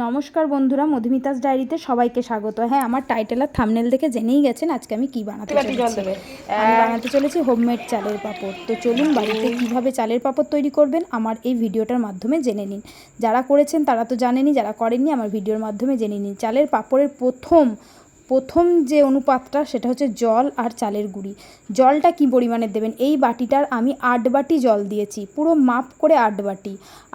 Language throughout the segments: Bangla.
নমস্কার বন্ধুরা মধুমিতাস ডায়েরিতে সবাইকে স্বাগত। হ্যাঁ আমার টাইটেল আর থামনেল দেখে জেনেই গেছেন আজকে আমি কি বানাতে চলেছি। আমি বানাতে চলেছি হোমমেড চালের পাঁপড়। তো চলুন বাড়িতে কীভাবে চালের পাঁপড় তৈরি করবেন আমার এই ভিডিওটার মাধ্যমে জেনে নিন। যারা করেছেন তারা তো জানেনই যারা করেননি আমার ভিডিওর মাধ্যমে জেনে নিন। চালের পাঁপড়ের প্রথম প্রথম যে অনুপাতটা সেটা হচ্ছে জল আর চালের গুঁড়ি। জলটা কি পরিমাণে দেবেন? এই বাটিটার আমি আট বাটি জল দিয়েছি। পুরো মাপ করে আট বাটি।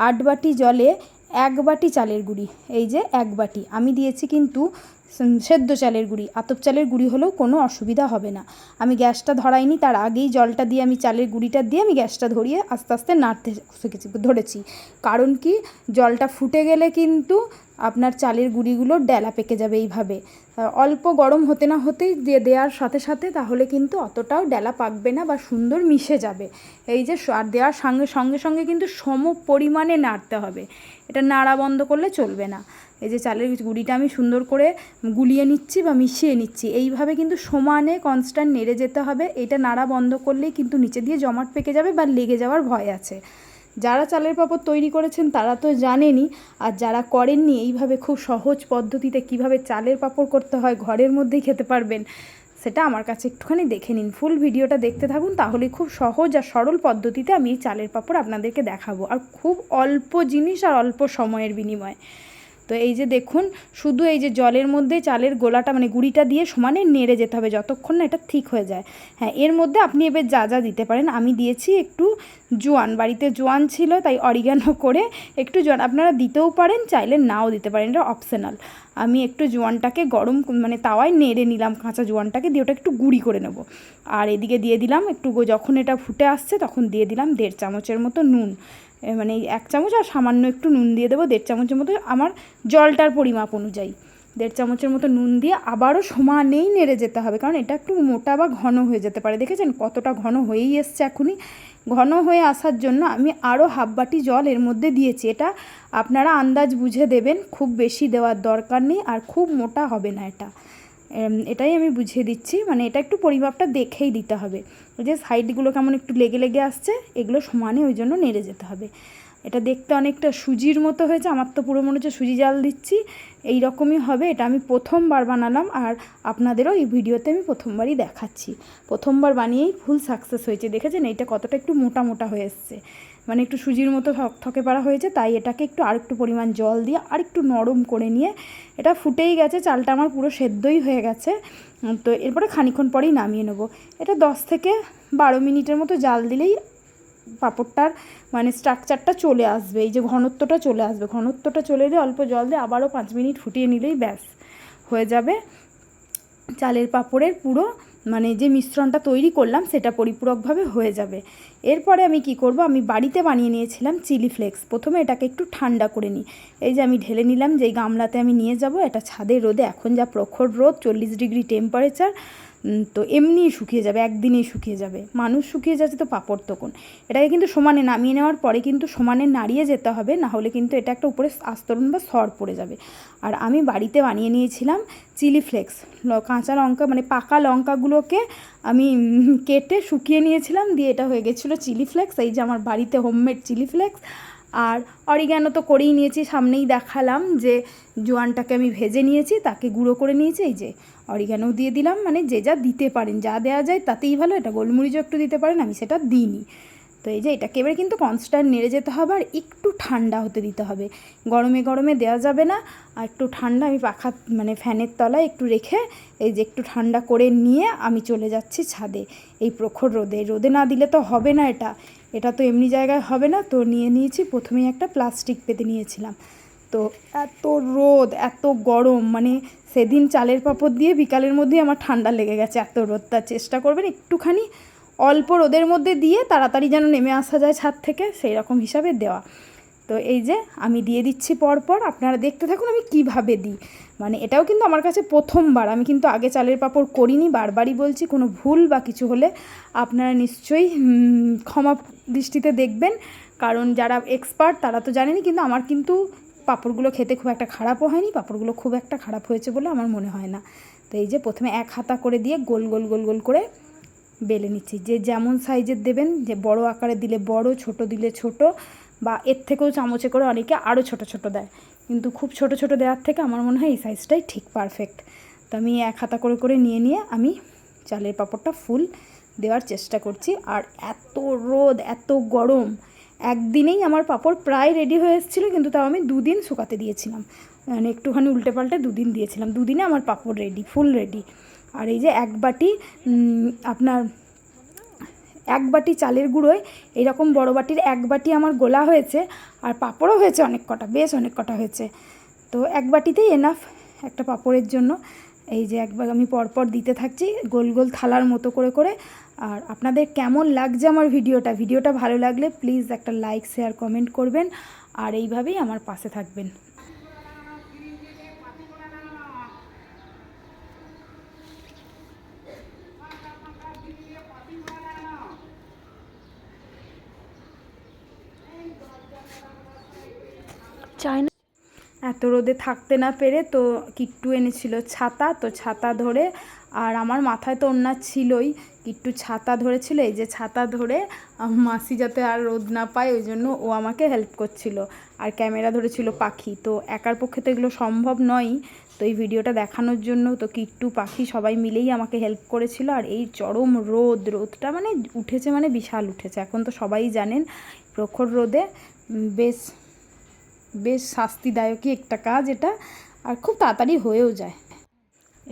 আট বাটি জলে এক বাটি চালের গুঁড়ি, এই যে এক বাটি। আমি দিয়েছি কিন্তু সেদ্ধ চালের গুঁড়ি। আতপ চালের গুঁড়ি হলেও কোনো অসুবিধা হবে না। আমি গ্যাসটা ধরাইনি, তার আগেই জলটা দিয়ে আমি চালের গুঁড়িটা দিয়ে আমি গ্যাসটা ধরিয়ে আস্তে আস্তে নাড়তে শিখেছি, ধরেছি। কারণ কি, জলটা ফুটে গেলে কিন্তু আপনার চালের গুঁড়িগুলো ডেলা পেকে যাবে এইভাবে। অল্প গরম হতে না হতেই দিয়ে দেওয়ার সাথে সাথে তাহলে কিন্তু অতটাও ডেলা পাকবে না বা সুন্দর মিশে যাবে। এই যে আর দেওয়ার সঙ্গে সঙ্গে সঙ্গে কিন্তু সম পরিমাণে নাড়তে হবে। এটা নাড়া বন্ধ করলে চলবে না। এই যে চালের গুঁড়িটা আমি সুন্দর করে গুলিয়ে নিচ্ছি বা মিশিয়ে নিচ্ছি, এইভাবে কিন্তু সমানে কনস্ট্যান্ট নেড়ে যেতে হবে। এটা নাড়া বন্ধ করলেই কিন্তু নিচে দিয়ে জমাট পেকে যাবে বা লেগে যাওয়ার ভয় আছে। যারা চালের পাপড় তৈরি করেছেন তারা তো জানেনই, আর যারা করেননি এইভাবে খুব সহজ পদ্ধতিতে কীভাবে চালের পাপড় করতে হয় ঘরের মধ্যেই খেতে পারবেন, সেটা আমার কাছে একটুখানি দেখে নিন। ফুল ভিডিওটা দেখতে থাকুন, তাহলে খুব সহজ আর সরল পদ্ধতিতে আমি এই চালের পাপড় আপনাদেরকে দেখাবো। আর খুব অল্প জিনিস আর অল্প সময়ের বিনিময়ে। তো এই যে দেখুন, শুধু এই যে জলের মধ্যে চালের গোলাটা মানে গুঁড়িটা দিয়ে সমানে নেড়ে যেতে হবে যতক্ষণ না এটা ঠিক হয়ে যায়। হ্যাঁ এর মধ্যে আপনি এবার যা যা দিতে পারেন। আমি দিয়েছি একটু জোয়ান, বাড়িতে জোয়ান ছিল, তাই অরিগানো করে একটু জোয়ান। আপনারা দিতেও পারেন, চাইলে নাও দিতে পারেন, এটা অপশনাল। আমি একটু জোয়ানটাকে গরম মানে তাওয়ায় নেড়ে নিলাম, কাঁচা জোয়ানটাকে, দিয়ে ওটা একটু গুঁড়ি করে নেব। আর এদিকে দিয়ে দিলাম, একটু যখন এটা ফুটে আসছে, তখন দিয়ে দিলাম দেড় চামচের মতো নুন। মানে এক চামচ আর সামান্য একটু নুন দিয়ে দেবো, দেড় চামচের মতো আমার জলটার পরিমাপ অনুযায়ী। দেড় চামচের মতো নুন দিয়ে আবারও সমানেই নেড়ে যেতে হবে, কারণ এটা একটু মোটা বা ঘন হয়ে যেতে পারে। দেখেছেন কতটা ঘন হয়েই এসছে এখনই? ঘন হয়ে আসার জন্য আমি আরও হাফ বাটি জল এর মধ্যে দিয়েছি। এটা আপনারা আন্দাজ বুঝে দেবেন, খুব বেশি দেওয়ার দরকার নেই আর খুব মোটা হবে না এটা। এটাই আমি বুঝিয়ে দিচ্ছি। মানে এটা একটু পরিমাপটা দেখেই দিতে হবে। ওই যে সাইডগুলো কেমন একটু লেগে লেগে আসছে, এগুলো সমানে ওই জন্য নেড়ে যেতে হবে। এটা দেখতে অনেকটা সুজির মতো হয়েছে। আমার তো পুরো মনে হচ্ছে সুজি জাল দিচ্ছি। এই রকমই হবে। এটা আমি প্রথমবার বানালাম আর আপনাদেরও এই ভিডিওতে আমি প্রথমবারই দেখাচ্ছি। প্রথমবার বানিয়েই ফুল সাকসেস হয়েছে। দেখেছেন? এইটা কতটা একটু মোটা মোটা হয়ে এসছে। মানে একটু সুজির মতো থক- পাড়া হয়েছে। তাই এটাকে একটু আরেকটু পরিমাণ জল দিয়ে আরেকটু নরম করে নিয়ে এটা ফুটেই গেছে। চালটা আমার পুরো সেদ্ধই হয়ে গেছে। তো এরপরে খানিক্ষণ পরেই নামিয়ে নেব। এটা দশ থেকে বারো মিনিটের মতো জাল দিলেই পাঁপড়টার মানে স্ট্রাকচারটা চলে আসবে, এই যে ঘনত্বটা চলে আসবে। ঘনত্বটা চলে এলে অল্প জল দিয়ে আবারও পাঁচ মিনিট ফুটিয়ে নিলেই ব্যাস, হয়ে যাবে। চালের পাঁপড়ের পুরো মানে যে মিশ্রণটা তৈরি করলাম, সেটা পরিপূরকভাবে হয়ে যাবে। এরপরে আমি কি করব? আমি বাড়িতে বানিয়ে নিয়েছিলাম চিলি ফ্লেক্স। প্রথমে এটাকে একটু ঠান্ডা করে নিই। এই যে আমি ঢেলে নিলাম, যেই গামলাতে আমি নিয়ে যাব, এটা ছাদে রোদে এখন যা প্রখর রোদ, চল্লিশ ডিগ্রি টেম্পারেচার তো এমনিই শুকিয়ে যাবে, একদিনেই শুকিয়ে যাবে। মানুষ শুকিয়ে যাচ্ছে তো পাপড় তখন। এটাকে কিন্তু সমানে নামিয়ে নেওয়ার পরে কিন্তু সমানে নাড়িয়ে যেতে হবে, না হলে কিন্তু এটা একটা উপরে আস্তরণ বা সর পড়ে যাবে। আর আমি বাড়িতে বানিয়ে নিয়েছিলাম চিলি ফ্লেক্স কাঁচা লঙ্কা মানে পাকা লঙ্কাগুলোকে আমি কেটে শুকিয়ে নিয়েছিলাম, দিয়ে এটা হয়ে গেছিল চিলি ফ্লেক্স। এই যে আমার বাড়িতে হোমমেড চিলি ফ্লেক্স আর অরিগ্যানো তো করেই নিয়েছি, সামনেই দেখালাম যে জোয়ানটাকে আমি ভেজে নিয়েছি, তাকে গুঁড়ো করে নিয়েছি, এই যে অরিগ্যানো দিয়ে দিলাম মানে যে যা দিতে পারেন, যা দেওয়া যায় তাতেই ভালো, এটা গোলমরিচও একটু দিতে পারেন, আমি সেটা দিইনি। তো এই যে এটাকে এবারে কিন্তু কনস্ট্যান্ট নেড়ে যেতে হবে আর একটু ঠান্ডা হতে দিতে হবে। গরমে গরমে দেওয়া যাবে না। আর একটু ঠান্ডা আমি পাখা মানে ফ্যানের তলায় একটু রেখে এই যে একটু ঠান্ডা করে নিয়ে আমি চলে যাচ্ছি ছাদে এই প্রখর রোদে। রোদে না দিলে তো হবে না এটা। এটা তো এমনি জায়গায় হবে না। তো নিয়ে নিয়েছি। প্রথমেই একটা প্লাস্টিক পেতে নিয়েছিলাম। তো এত রোদ, এত গরম মানে সেদিন চালের পাঁপড় দিয়ে বিকালের মধ্যেই আমার ঠান্ডা লেগে গেছে। এত রোদ তা চেষ্টা করবেন একটুখানি অল্প রোদের মধ্যে দিয়ে তাড়াতাড়ি যেন নেমে আসা যায় ছাদ থেকে, সেই রকম হিসাবে দেওয়া। তো এই যে আমি দিয়ে দিচ্ছি পরপর, আপনারা দেখতে থাকুন আমি কীভাবে দিই। মানে এটাও কিন্তু আমার কাছে প্রথমবার, আমি কিন্তু আগে চালের পাঁপড় করিনি, বারবারই বলছি, কোনো ভুল বা কিছু হলে আপনারা নিশ্চয়ই ক্ষমা দৃষ্টিতে দেখবেন। কারণ যারা এক্সপার্ট তারা তো জানেনি কিন্তু আমার কিন্তু পাঁপড়গুলো খেতে খুব একটা খারাপও হয়নি, পাঁপড়গুলো খুব একটা খারাপ হয়েছে বলে আমার মনে হয় না। তো এই যে প্রথমে এক হাতা করে দিয়ে গোল গোল গোল গোল করে বেলে নিচ্ছি। যে যেমন সাইজের দেবেন, যে বড় আকারে দিলে বড়, ছোট দিলে ছোট, বা এর থেকেও চামচে করে অনেকে আরও ছোট ছোট দেয়। কিন্তু খুব ছোট ছোট দেওয়ার থেকে আমার মনে হয় এই সাইজটাই ঠিক পারফেক্ট তো আমি এক হাতা করে করে নিয়ে নিয়ে আমি চালের পাঁপড়টা ফুল দেওয়ার চেষ্টা করছি। আর এত রোদ, এত গরম, একদিনেই আমার পাঁপড় প্রায় রেডি হয়ে এসেছিল, কিন্তু তাও আমি দুদিন শুকাতে দিয়েছিলাম। মানে একটুখানি উল্টে পাল্টে দুদিন দিয়েছিলাম। দুদিনে আমার পাঁপড় রেডি ফুল রেডি আর এই যে এক বাটি আপনার এক বাটি চালের গুঁড়োয় এইরকম বড় বাটির এক বাটি আমার গোলা হয়েছে আর পাঁপড়ও হয়েছে অনেক কটা, বেশ অনেক কটা হয়েছে। তো এক বাটিতেই এনাফ একটা পাঁপড়ের জন্য। এই যে একবার আমি পরপর দিতে থাকছি গোল গোল থালার মতো করে করে। আর আপনাদের কেমন লাগছে আমার ভিডিওটা? ভিডিওটা ভালো লাগলে প্লিজ একটা লাইক শেয়ার কমেন্ট করবেন। আর এইভাবেই আমার পাশে থাকবেন। চায়না এত রোদে থাকতে না পেরে তো কিট্টু এনেছিল ছাতা, তো ছাতা ধরে আর আমার মাথায় তো ওন্না ছিলই। কিট্টু ছাতা ধরেছিল, এই যে ছাতা ধরে মাসি যাতে আর রোদ না পায়, ওই জন্য ও আমাকে হেল্প করছিল। আর ক্যামেরা ধরেছিল পাখি, তো একার পক্ষে তো এগুলো সম্ভব নয় তো এই ভিডিওটা দেখানোর জন্য তো কিট্টু, পাখি সবাই মিলেই আমাকে হেল্প করেছিল। আর এই চরম রোদ, রোদটা মানে উঠেছে মানে বিশাল উঠেছে। এখন তো সবাই জানেন প্রখর রোদে বেশ বেশ শাস্তিদায়কই একটা কাজ এটা, আর খুব তাড়াতাড়ি হয়েও যায়।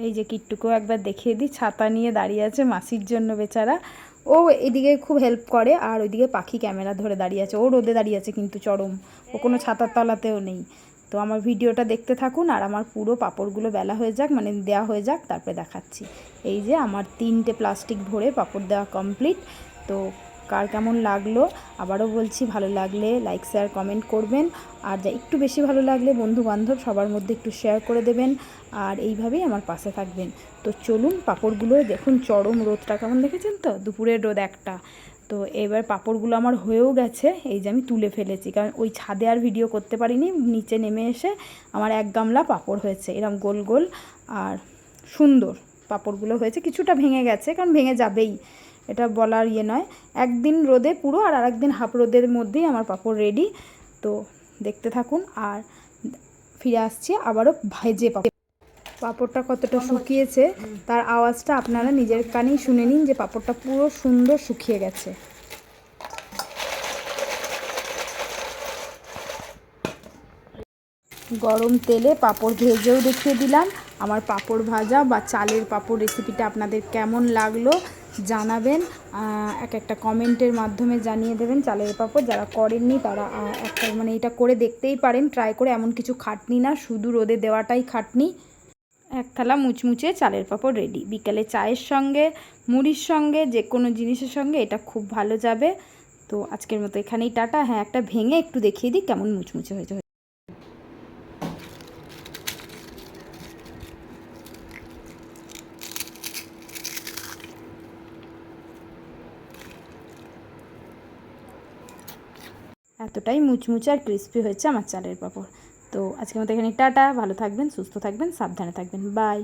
এই যে কিট্টুকেও একবার দেখিয়ে দিই, ছাতা নিয়ে দাঁড়িয়ে আছে মাসির জন্য বেচারা। ও এদিকে খুব হেল্প করে, আর ওইদিকে পাখি ক্যামেরা ধরে দাঁড়িয়ে আছে। ও রোদে দাঁড়িয়ে আছে কিন্তু চরম। ও কোনো ছাতার তলাতেও নেই। তো আমার ভিডিওটা দেখতে থাকুন, আর আমার পুরো পাপড়গুলো বেলা হয়ে যাক মানে দেওয়া হয়ে যাক, তারপরে দেখাচ্ছি। এই যে আমার তিনটে প্লাস্টিক ভরে পাপড় দেওয়া কমপ্লিট তো কার কেমন লাগল, আবারও বলছি ভালো লাগলে লাইক শেয়ার কমেন্ট করবেন। আর যা একটু বেশি ভালো লাগলে বন্ধু বান্ধব সবার মধ্যে একটু শেয়ার করে দেবেন। আর এইভাবেই আমার পাশে থাকবেন। তো চলুন পাঁপড়গুলো দেখুন চরম রোদটা কেমন দেখেছেন তো? দুপুরের রোদ একটা। তো এবার পাঁপড়গুলো আমার হয়েও গেছে, এই যে আমি তুলে ফেলেছি। কারণ ওই ছাদে আর ভিডিও করতে পারিনি, নিচে নেমে এসে আমার এক গামলা পাঁপড় হয়েছে এরকম গোল গোল। আর সুন্দর পাঁপড়গুলো হয়েছে, কিছুটা ভেঙে গেছে, কারণ ভেঙে যাবেই। এটা বলার ইয়ে নয়। একদিন রোদে পুরো আর আরেকদিন হাফ রোদের মধ্যেই আমার পাঁপড় রেডি তো দেখতে থাকুন আর ফিরে আসছি আবারও ভেজে পাপড় পাঁপড়টা কতটা শুকিয়েছে, তার আওয়াজটা আপনারা নিজের কানেই শুনে নিন যে পাঁপড়টা পুরো সুন্দর শুকিয়ে গেছে। গরম তেলে পাঁপড় ভেজেও দেখিয়ে দিলাম। আমার পাঁপড় ভাজা বা চালের পাঁপড় রেসিপিটা আপনাদের কেমন লাগল জানাবেন এক একটা কমেন্টের মাধ্যমে জানিয়ে দেবেন, চালের পাপড় যারা করেননি তারা একটা মানে এটা করে দেখতেই পারেন ট্রাই করে এমন কিছু খাটনি না, শুধু রোদে দেওয়াটাই খাটনি। এক থালা মুচমুচে চালের পাপড় রেডি বিকালে চায়ের সঙ্গে, মুড়ির সঙ্গে, যে কোনো জিনিসের সঙ্গে এটা খুব ভালো যাবে। তো আজকের মতো এখানেই টাটা। হ্যাঁ একটা ভেঙে একটু দেখিয়ে দিই কেমন মুচমুচে হয়েছে। এতটাই মুচমুচে আর ক্রিস্পি হয়েছে আমার চালের পাঁপড়। তো আজকের মতো এখানে টাটা, ভালো থাকবেন, সুস্থ থাকবেন, সাবধানে থাকবেন। বাই